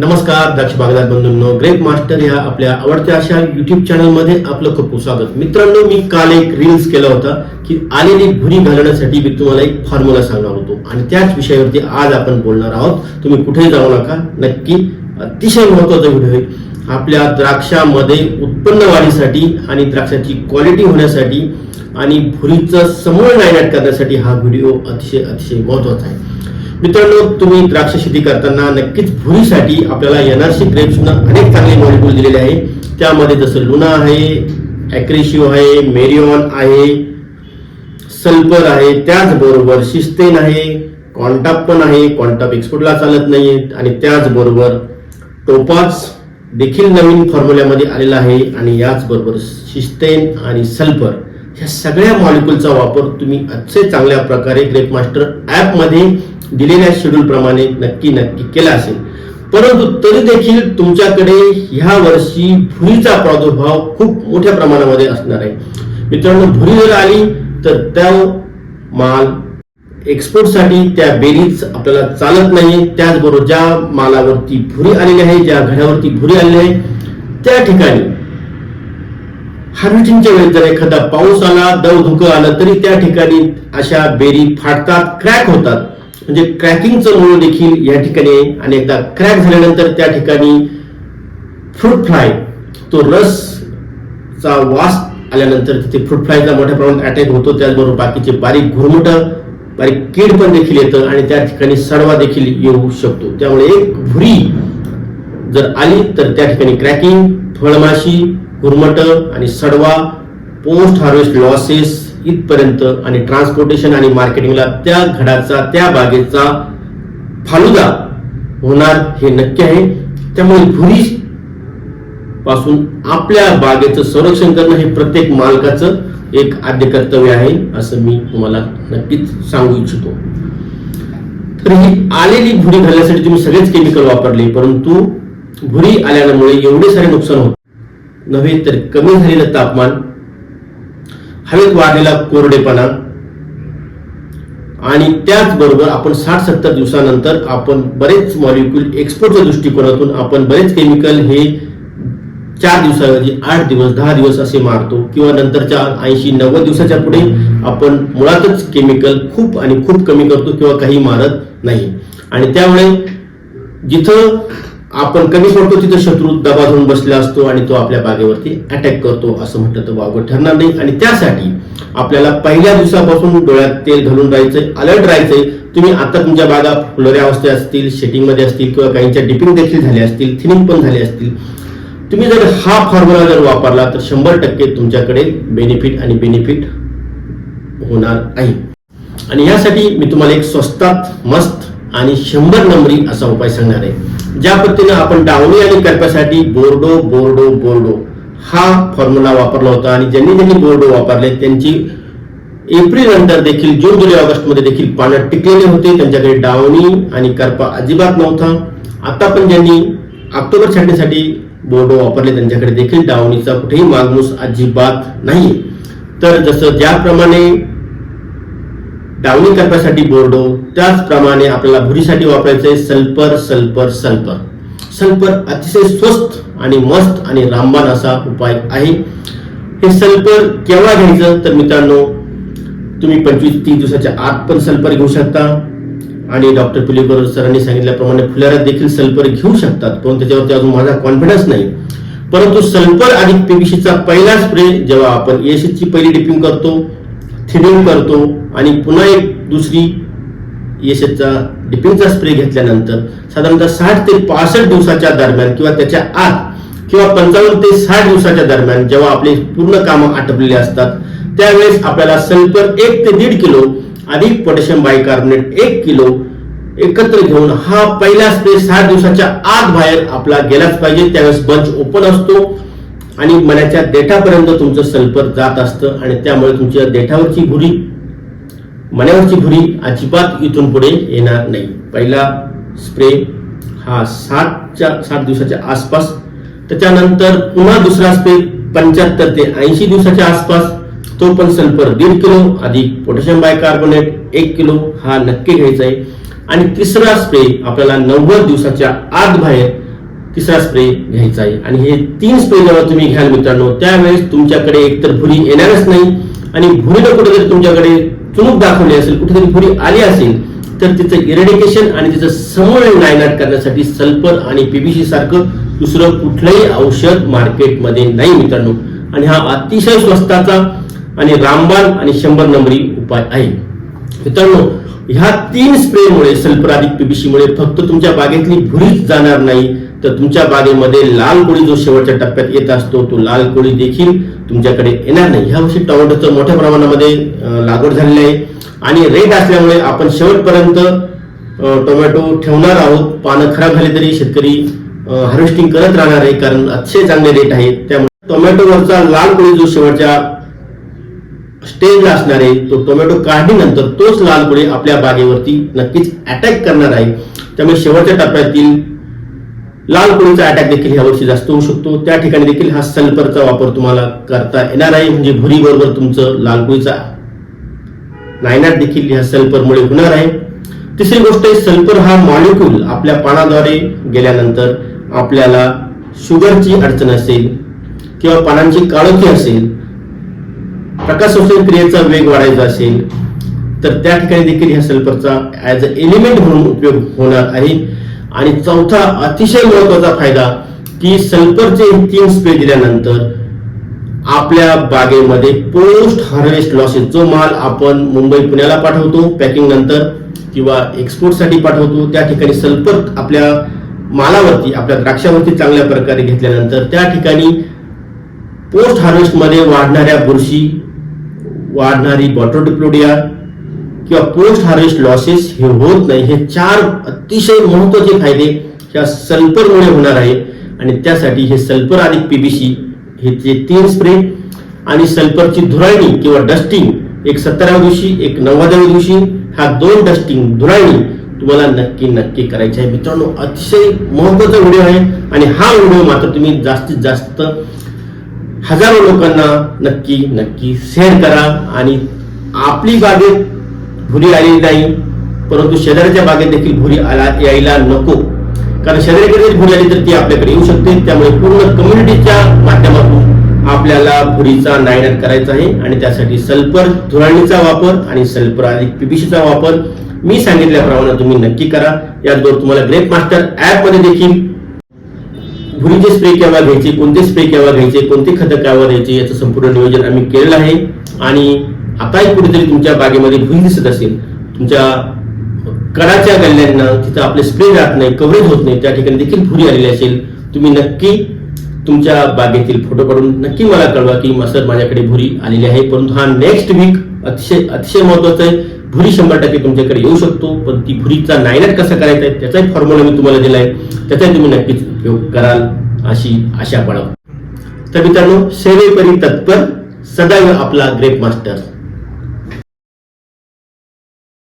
नमस्कार द्राक्ष बागदार बंधूंनो. Grep master या आपल्या आवडत्या अशा युट्यूब चॅनलमध्ये आपलं खूप खूप स्वागत. मित्रांनो मी काल एक रील्स केला होता की आलेली भुरी घालण्यासाठी मी तुम्हाला एक फॉर्म्युला सांगणार होतो. आणि त्याच विषयावरती आज आपण बोलणार आहोत. तुम्ही कुठेही जाऊ नका. नक्की अतिशय महत्त्वाचा व्हिडिओ आहे. आपल्या द्राक्षामध्ये उत्पन्न वाढीसाठी आणि द्राक्षाची क्वालिटी होण्यासाठी आणि भुरीचं समूळ नायनाट करण्यासाठी हा व्हिडिओ अतिशय अतिशय महत्त्वाचा आहे. मित्रांनो तुम्ही द्राक्ष शेती करताना नक्कीच भुरीसाठी आपल्याला एनआरसी ग्रेप्सनं अनेक चांगले मॉलिक्यूल दिलेले आहे. त्यामध्ये जसं लुना आहे ॲक्रेशिओ आहे मेरिओन आहे सल्फर आहे त्याचबरोबर शिस्तेन आहे कॉन्टाप पण आहे. कॉन्टाप एक्सपोर्टला चालत नाही आणि त्याचबरोबर टोपाच देखील नवीन फॉर्म्युल्यामध्ये आलेला आहे. आणि याचबरोबर शिस्तेन आणि सल्फर ह्या सगळ्या मॉलिक्यूलचा वापर तुम्ही अतिशय चांगल्या प्रकारे ग्रेप मास्टर ॲपमध्ये दिलेल्या शेड्यूल प्रमाणे नक्की नक्की केला असेल. परंतु तरी देखील तुमच्याकडे ह्या वर्षी भुरीचा प्रादुर्भाव खूप मोठ्या प्रमाणामध्ये असणार आहे. मित्रांनो भुरी जर आली तर त्या माल एक्सपोर्टसाठी त्या बेरीज आपल्याला चालत नाही त्याचबरोबर ज्या मालावरती भुरी आलेली आहे ज्या घड्यावरती भुरी आलेली आहे त्या ठिकाणी हार्वेस्टिंगच्या वेळेस जर एखादा पाऊस आला दव धुकं आलं तरी त्या ठिकाणी अशा बेरी फाटतात क्रॅक होतात. म्हणजे क्रॅकिंगचं मूळ देखील या ठिकाणी आणि एकदा क्रॅक झाल्यानंतर त्या ठिकाणी फ्रूट फ्लाय तो रस चा वास आल्यानंतर तिथे फ्रूट फ्लायचा मोठ्या प्रमाणात अटॅक होतो. त्याचबरोबर बाकीचे बारीक घुरमुट बारीक कीड पण देखील येतं आणि त्या ठिकाणी सडवा देखील येऊ शकतो. त्यामुळे एक भुरी जर आली तर त्या ठिकाणी क्रॅकिंग फळमाशी घुरमट आणि सडवा पोस्ट हार्वेस्ट लॉसेस इथपर्यंत आणि ट्रान्सपोर्टेशन आणि मार्केटिंगला त्या घडाचा त्या बागेचा फालुदा होणार हे नक्की आहे. त्यामुळे भुरी पासून आपल्या बागेचं संरक्षण करणं हे प्रत्येक मालकाचं एक आद्य कर्तव्य आहे असं मी तुम्हाला नक्कीच सांगू इच्छितो. तर ही आलेली भुरी घालण्यासाठी तुम्ही सगळेच केमिकल वापरले परंतु भुरी आल्यामुळे एवढे सारे नुकसान होत नव्हे तर कमी झालेलं तापमान हवेत वाढलेला कोरडेपणा. आणि त्याचबरोबर आपण साठ सत्तर दिवसानंतर आपण बरेच मॉलिक्यूल एक्सपोर्टच्या दृष्टिकोनातून आपण बरेच केमिकल हे चार दिवसाऐवजी आठ दिवस दहा दिवस असे मारतो किंवा नंतरच्या ऐंशी नव्वद दिवसाच्या पुढे आपण मुळातच केमिकल खूप आणि खूप कमी करतो किंवा काही मारत नाही. आणि त्यामुळे जिथं आपण कमी पडतो तिथं शत्रू दबा धरून बसला असतो आणि तो आपल्या बागेवरती अटॅक करतो असं म्हटलं तर वावगं ठरणार नाही. आणि त्यासाठी आपल्याला पहिल्या दिवसापासून डोळ्यात तेल घालून राहायचंय अलर्ट राहायचंय. तुम्ही आता तुमच्या बागा फुलऱ्या अवस्थेत असतील शेटिंगमध्ये असतील किंवा काहींच्या डिपिंग देखील झाले असतील थिनिंग पण झाले असतील. तुम्ही जर हा फॉर्म्युला जर वापरला तर शंभर टक्के तुमच्याकडे बेनिफिट आणि बेनिफिट होणार आहे. आणि यासाठी मी तुम्हाला एक स्वस्तात मस्त आणि शंभर नंबरी असा उपाय सांगणार आहे. ज्या पद्धतीनं आपण डावणी आणि करप्यासाठी बोर्डो बोर्डो बोर्डो हा फॉर्म्युला वापरला होता आणि ज्यांनी ज्यांनी बोर्डो वापरले त्यांची एप्रिल नंतर देखील जून जुलै ऑगस्टमध्ये देखील पाण्यात टिकलेले होते. त्यांच्याकडे डावणी आणि करपा अजिबात नव्हता. आता पण ज्यांनी ऑक्टोबर छाटणीसाठी बोर्डो वापरले त्यांच्याकडे देखील डावणीचा कुठेही मागमूस अजिबात नाही तर जसं ज्याप्रमाणे डावणी करण्यासाठी बोर्डो त्याचप्रमाणे आपल्याला भुरीसाठी वापरायचे सल्फर सल्फर सल्फर सल्फर अतिशय स्वस्त आणि मस्त आणि रामबाण असा उपाय आहे. हे सल्फर केव्हा घ्यायचं? तर मित्रांनो तुम्ही पंचवीस तीस दिवसाच्या आत पण सल्फर घेऊ शकता. आणि डॉक्टर पुलेकर सरांनी सांगितल्याप्रमाणे फुलाऱ्यात देखील सल्फर घेऊ शकतात. पण त्याच्यावरती अजून माझा कॉन्फिडन्स नाही. परंतु सल्फर आणि पीबीसीचा पहिला स्प्रे जेव्हा आपण एसीची पहिली डिपिंग करतो फिडिंग करतो आणि पुन्हा एक दुसरी यशचा डिपिंगचा स्प्रे घेतल्यानंतर साधारणतः साठ ते पासष्ट दिवसाच्या दरम्यान किंवा त्याच्या आत किंवा पंचावन्न ते साठ दिवसाच्या दरम्यान जेव्हा आपले पूर्ण कामं आटपलेली असतात त्यावेळेस आपल्याला सल्फर एक ते दीड किलो अधिक पोटॅशियम बायकार्बोनेट एक किलो एकत्र घेऊन हा पहिला स्प्रे साठ दिवसाच्या आत बाहेर आपला गेलाच पाहिजे. त्यावेळेस बंच ओपन असतो. आणि मण्याच्या देठापर्यंत तुमचं सल्फर जात असतं आणि त्यामुळे तुमच्या देठावरची भुरी मण्यावरची भुरी अजिबात इथून पुढे येणार नाही. पहिला स्प्रे हा सातच्या सात दिवसाच्या आसपास. त्याच्यानंतर पुन्हा दुसरा स्प्रे पंच्याहत्तर ते ऐंशी दिवसाच्या आसपास. तो पण सल्फर दीड किलो अधिक पोटॅशियम बायकार्बोनेट एक किलो हा नक्की घ्यायचा आहे. आणि तिसरा स्प्रे आपल्याला नव्वद दिवसाच्या आत बाहेर तिसरा स्प्रे घ्यायचा आहे. आणि हे तीन स्प्रे जेव्हा तुम्ही घ्याल मित्रांनो त्यावेळेस तुमच्याकडे एकतर भुरी येणारच नाही आणि भुरीनं कुठेतरी तुमच्याकडे चुणूक दाखवली असेल कुठेतरी भुरी आली असेल तर तिचं इरेडिकेशन आणि तिचं समूळ नायनाट करण्यासाठी सल्फर आणि पीबीसी सारखं दुसरं कुठलंही औषध मार्केटमध्ये नाही मित्रांनो. आणि हा अतिशय स्वस्ताचा आणि रामबाण आणि शंभर नंबरी उपाय आहे. मित्रांनो ह्या तीन स्प्रेमुळे सल्फर अधिक पीबीसीमुळे फक्त तुमच्या बागेतली भुरीच जाणार नाही तर तुमच्या बागेमध्ये लाल कोळी जो शेवटच्या टप्प्यात येत असतो तो लाल कोळी देखील तुमच्याकडे येणार नाही. ह्या वर्षी टोमॅटोचं मोठ्या प्रमाणामध्ये लागवड झालेली आहे. आणि रेट असल्यामुळे आपण शेवटपर्यंत टोमॅटो ठेवणार आहोत. पानं खराब झाली तरी शेतकरी हार्वेस्टिंग करत राहणार आहे कारण अतिशय चांगले रेट आहेत. त्यामुळे टोमॅटोवरचा लाल कोळी जो शेवटच्या स्टेजला असणार आहे तो टोमॅटो काढणीनंतर तोच लाल कोळी आपल्या बागेवरती नक्कीच अटॅक करणार आहे. त्यामुळे शेवटच्या टप्प्यातील लाल कोळीचा अटॅक देखील ह्या वर्षी जास्त होऊ शकतो. त्या ठिकाणी देखील हा सल्फरचा वापर तुम्हाला करता येणार आहे. म्हणजे भुरी बरोबर तुमचं लाल कोळीचा नायनाट देखील ह्या सल्फरमुळे होणार आहे. तिसरी गोष्ट आहे सल्फर हा मॉलिक्यूल आपल्या पानाद्वारे गेल्यानंतर आपल्याला शुगरची अडचण असेल किंवा पानांची काळोखी असेल प्रकाश क्रियेचा वेग वाढायचा असेल तर त्या ठिकाणी देखील ह्या सल्फरचा ऍज अ एलिमेंट म्हणून उपयोग होणार आहे. आणि चौथा अतिशय महत्त्वाचा फायदा की सल्फरचे तीन स्प्रे दिल्यानंतर आपल्या बागेमध्ये पोस्ट हार्वेस्ट लॉसेस जो माल आपण मुंबई पुण्याला पाठवतो पॅकिंग नंतर किंवा एक्सपोर्टसाठी पाठवतो त्या ठिकाणी सल्फर आपल्या मालावरती आपल्या द्राक्षावरती चांगल्या प्रकारे घेतल्यानंतर त्या ठिकाणी पोस्ट हार्वेस्टमध्ये वाढणाऱ्या बुरशी वाढणारी बॉटोडिप्लोडिया किंवा पोस्ट हार्वेस्ट लॉसेस हे होत नाही हे चार अतिशय महत्त्वाचे फायदे ह्या सल्फरमुळे होणार आहे. आणि त्यासाठी हे सल्फर अधिक पीबीसी हे जे तीन स्प्रे आणि सल्फरची धुराळणी किंवा डस्टिंग एक सत्तराव्या दिवशी एक नव्वदाव्या दिवशी हा दोन डस्टिंग धुराळणी तुम्हाला नक्की नक्की करायची आहे. मित्रांनो अतिशय महत्त्वाचा व्हिडिओ आहे आणि हा व्हिडिओ मात्र तुम्ही जास्तीत जास्त हजारो लोकांना नक्की नक्की शेअर करा आणि आपली बागेत भुरी आलेली नाही परंतु शेजाऱ्याच्या बागेत देखील भुरी आला यायला नको. कारण शेजारीकडे भुरी आली तर ती आपल्याकडे येऊ शकते. त्यामुळे पूर्ण कम्युनिटीच्या माध्यमातून आपल्याला भुरीचा नायनाट करायचा आहे. आणि त्यासाठी सल्फर धुराणीचा वापर आणि सल्फर अधिक पीबीसीचा वापर मी सांगितल्याप्रमाणे तुम्ही नक्की करा. याचबरोबर तुम्हाला ग्रेप मास्टर ऍपमध्ये देखील भुरीचे स्प्रे केव्हा घ्यायचे कोणते स्प्रे केव्हा घ्यायचे कोणते खतं केव्हा द्यायचे याचं संपूर्ण नियोजन आम्ही केलेलं आहे. आणि आताही कुठेतरी तुमच्या बागेमध्ये भुई दिसत असेल. तुमच्या कडाच्या गल्ल्यांना तिथं आपले स्प्रे राहत नाही कव्हरेज होत नाही त्या ठिकाणी देखील भुरी आलेली असेल. तुम्ही नक्की तुमच्या बागेतील फोटो काढून नक्की मला कळवा की सर माझ्याकडे भुरी आलेली आहे. परंतु हा नेक्स्ट वीक अतिशय अतिशय महत्त्वाचा आहे. भुरी शंभर टक्के तुमच्याकडे येऊ शकतो पण ती भुरीचा नायनाट कसा करायचा आहे त्याचाही फॉर्म्युला मी तुम्हाला दिलाय. त्याचाही तुम्ही नक्कीच उपयोग कराल अशी आशा बाळग तर मित्रांनो सेवेपरी तत्पर सदैव आपला ग्रेप मास्टर